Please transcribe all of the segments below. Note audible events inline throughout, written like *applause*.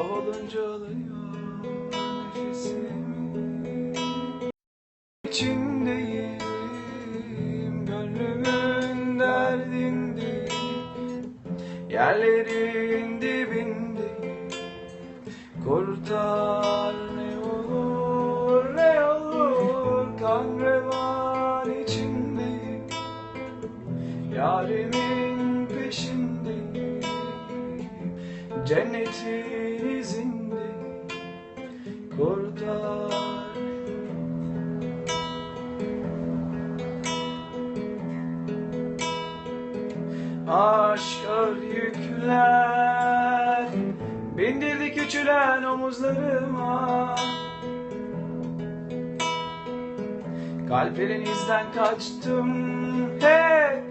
Kovalınca alıyor nefesimi İçindeyim. Gönlümün derdindeyim Yerlerin dibindeyim Kurtar ne olur ne olur Kan revan içindeyim Yarimin peşindeyim Cennetin Aşk ağır yükler Bindirdi küçülen omuzlarıma. Kalplerinizden kaçtım hep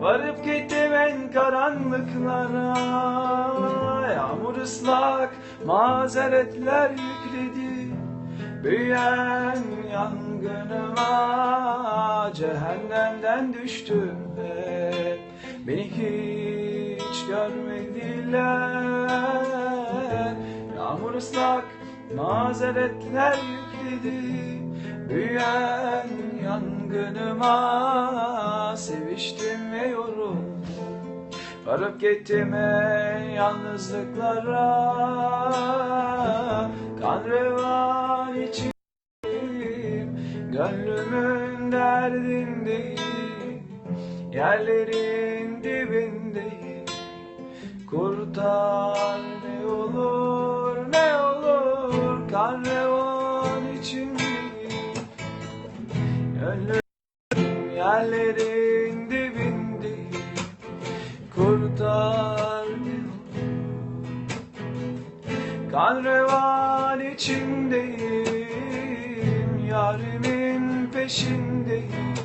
Varıp gittim en karanlıklara. Yağmur ıslak mazeretler yükledi Büyüyen yangınıma. Cehennemden düştüm hep Beni hiç görmediler. Yağmur ıslak mazeretler yükledi. Büyüyen yangınıma Seviştim ve yoruldum. Varıp gittim yalnızlıklara. Kan revan içindeyim. Gönlümün derdindeyim Yerlerin dibindeyim. Kurtar ne olur ne olur Kan revan içindeyim. Gönlüm yerlerin dibindeyim. Kurtar ne olur Kan revan içindeyim. Yarimin peşindeyim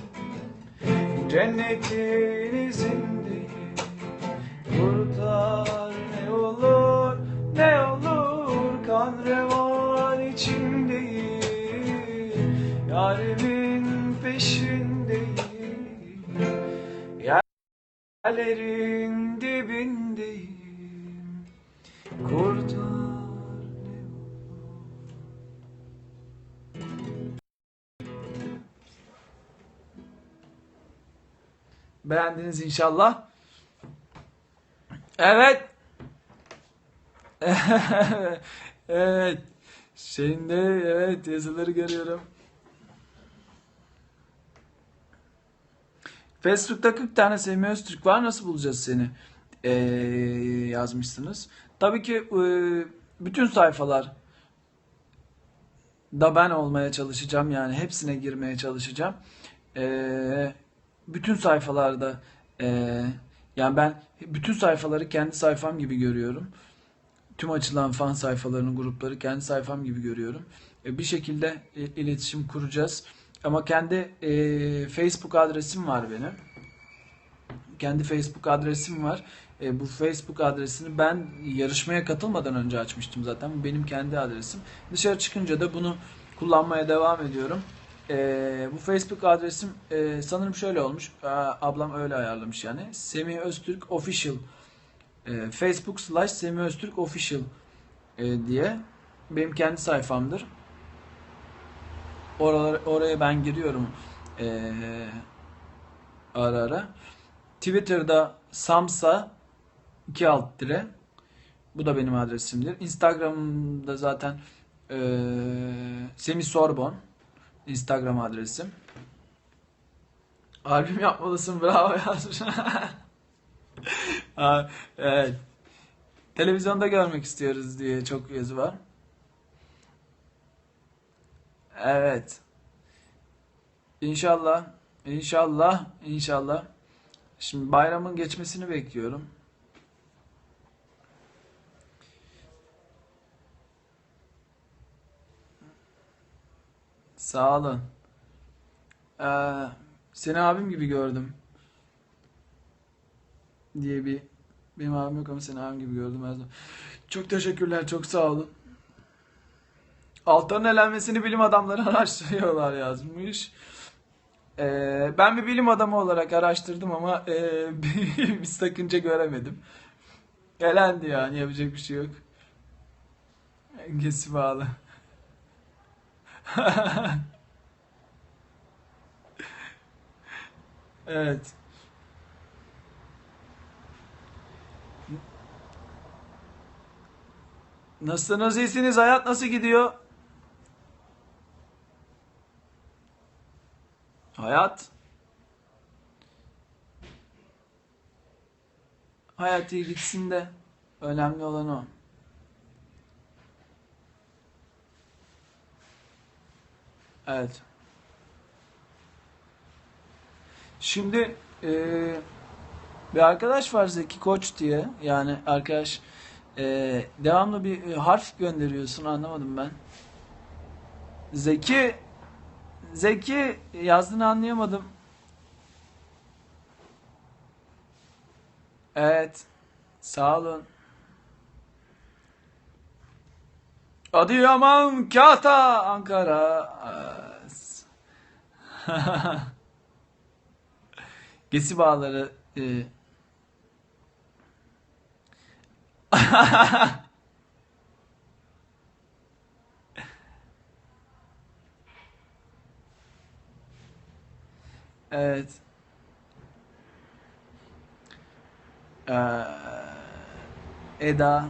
Cennetin izindeyim Kurtar ne olur ne olur Kan revan içindeyim. Yarimin peşindeyim. Yerlerin Beğendiniz inşallah. Evet. *laughs* evet. Şimdi evet yazıları görüyorum. Facebook'ta 40 tane Semih Öztürk var. Nasıl bulacağız seni? Ee, yazmışsınız. Tabii ki e, bütün sayfalar da ben olmaya çalışacağım. Yani hepsine girmeye çalışacağım. Ee, bütün sayfalarda e, yani ben bütün sayfaları kendi sayfam gibi görüyorum. Tüm açılan fan sayfalarının grupları kendi sayfam gibi görüyorum. E, bir şekilde e, iletişim kuracağız. Ama kendi e, Facebook adresim var benim. Kendi Facebook adresim var. E, bu Facebook adresini ben yarışmaya katılmadan önce açmıştım zaten. Bu benim kendi adresim. Dışarı çıkınca da bunu kullanmaya devam ediyorum. E, bu Facebook adresim e, sanırım şöyle olmuş. E, ablam öyle ayarlamış yani. Semih Öztürk Official. E, Facebook slash Semih Öztürk Official e, diye. Benim kendi sayfamdır. Oralara, oraya ben giriyorum e, ara ara. Twitter'da Samsa 2 alt dire. Bu da benim adresimdir. Instagram'da zaten e, Semih Sorbon Instagram adresim. Albüm yapmalısın bravo yazmış. *laughs* Evet. Televizyonda görmek istiyoruz diye çok yazı var. Evet. İnşallah, inşallah, inşallah. Şimdi bayramın geçmesini bekliyorum. Sağ olun. Ee, seni abim gibi gördüm diye bir benim abim yok ama seni abim gibi gördüm her zaman. Çok teşekkürler, çok sağ olun. Altların elenmesini bilim adamları *laughs* araştırıyorlar yazmış. Ee, ben bir bilim adamı olarak araştırdım ama e, *laughs* bir, sakınca göremedim. Elendi yani yapacak bir şey yok. Gesi bağlı. *laughs* Evet. Nasılsınız? iyisiniz? Hayat nasıl gidiyor? Hayat. Hayat iyi gitsin de önemli olan o. Evet. Şimdi eee, bir arkadaş var Zeki Koç diye. Yani arkadaş eee, devamlı bir e, harf gönderiyorsun anlamadım ben. Zeki Zeki yazdığını anlayamadım. Evet. Sağ olun. Adıyaman, Kahta, Ankara. *laughs* Gesi bağları. e, *laughs* Evet. Ee, Eda.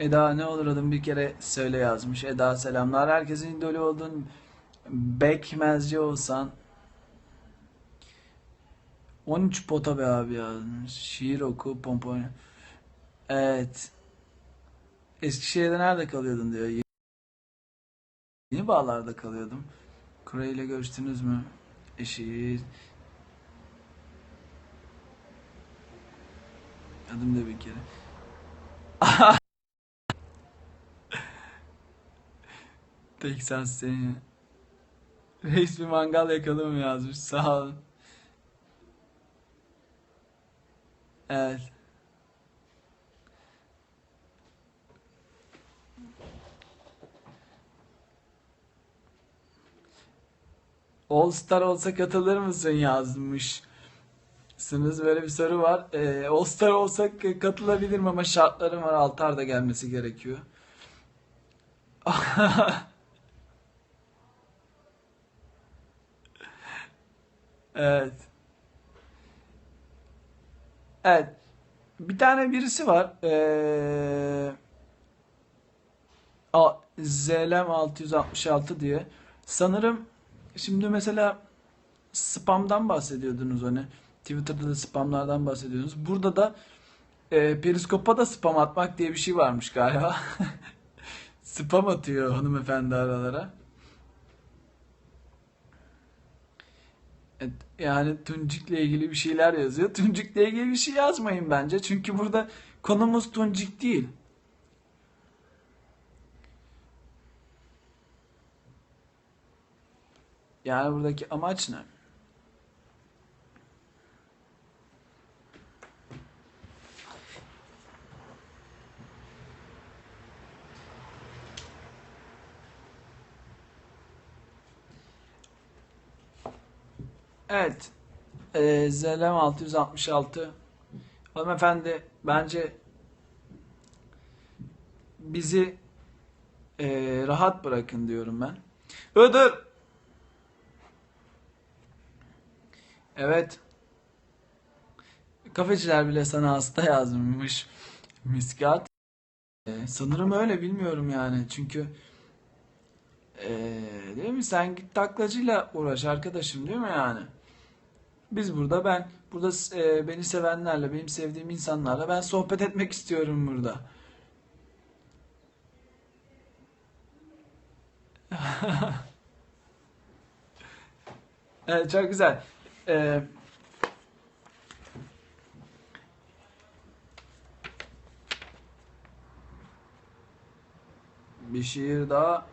Eda ne olur adım bir kere söyle yazmış. Eda selamlar. Herkesin idolü oldun. Bekmezci olsan. 13 pota be abi yazmış. Şiir oku pompon. Evet. Eskişehir'de nerede kalıyordun diyor. Yeni bağlarda kalıyordum. Kore ile görüştünüz mü? Eşi. Adım da bir kere. *laughs* Texas seni. Reis bir mangal yakalım yazmış. Sağ olun. Evet. All Star olsa katılır mısın yazmış. Sınız böyle bir soru var. Ee, All Star olsak katılabilirim ama şartlarım var. Altar da gelmesi gerekiyor. *laughs* Evet. Evet. Bir tane birisi var. Ee, ZLM 666 diye. Sanırım şimdi mesela spamdan bahsediyordunuz hani. Twitter'da da spamlardan bahsediyordunuz. Burada da e, Periskop'a da spam atmak diye bir şey varmış galiba. *laughs* Spam atıyor hanımefendi aralara. Evet, yani Tuncik'le ilgili bir şeyler yazıyor. *laughs* Tuncik'le ilgili bir şey yazmayın bence. Çünkü burada konumuz Tuncik değil. Yani buradaki amaç ne? Evet. Ee, ZLM 666 Hanımefendi bence bizi ee, rahat bırakın diyorum ben. Iğdır. Evet. Kafeciler bile sana hasta yazmış. Miskat. Ee, sanırım öyle bilmiyorum yani. Çünkü ee, değil mi? Sen git taklacıyla uğraş arkadaşım değil mi yani? Biz burada ben burada ee, beni sevenlerle, benim sevdiğim insanlarla ben sohbet etmek istiyorum burada. *laughs* Evet, çok güzel. Ee, bir şiir daha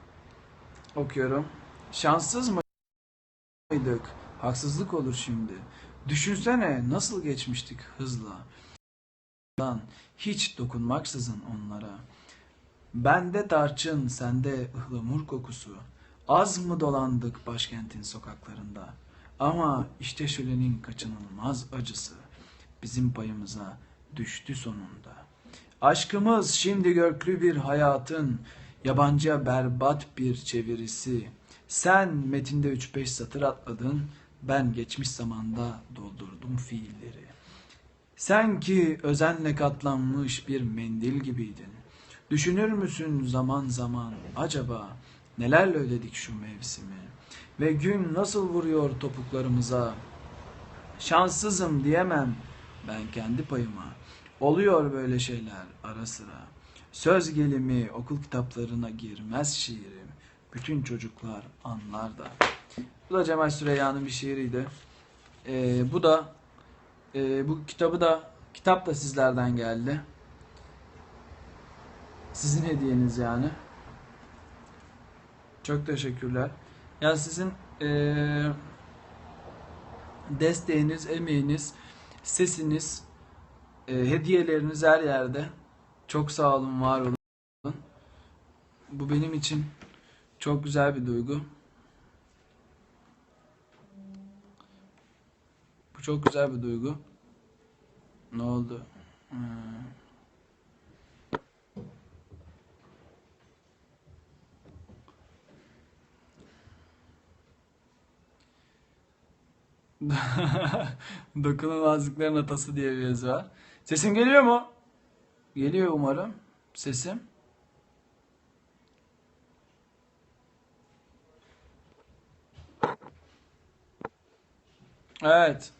okuyorum. Şanssız mıydık? Haksızlık olur şimdi. Düşünsene nasıl geçmiştik hızla. Hiç dokunmaksızın onlara. Bende tarçın, sende ıhlamur kokusu. Az mı dolandık başkentin sokaklarında? Ama işte şölenin kaçınılmaz acısı bizim payımıza düştü sonunda. Aşkımız şimdi göklü bir hayatın yabancıya berbat bir çevirisi. Sen metinde 3-5 satır atladın, ben geçmiş zamanda doldurdum fiilleri. Sen ki özenle katlanmış bir mendil gibiydin. Düşünür müsün zaman zaman acaba nelerle ödedik şu mevsimi? Ve gün nasıl vuruyor topuklarımıza? Şanssızım diyemem ben kendi payıma. Oluyor böyle şeyler ara sıra. Söz gelimi okul kitaplarına girmez şiirim. Bütün çocuklar anlar da. Bu da Cemal Süreyya'nın bir şiiriydi. Ee, bu da e, bu kitabı da kitap da sizlerden geldi. Sizin hediyeniz yani. Çok teşekkürler. Ya sizin eee desteğiniz, emeğiniz, sesiniz, e, hediyeleriniz her yerde. Çok sağ olun, var olun. Bu benim için çok güzel bir duygu. Bu çok güzel bir duygu. Ne oldu? Hmm. *laughs* Dokunulmazlıkların atası diye bir yazı var. Sesim geliyor mu? Geliyor umarım. Sesim. Evet.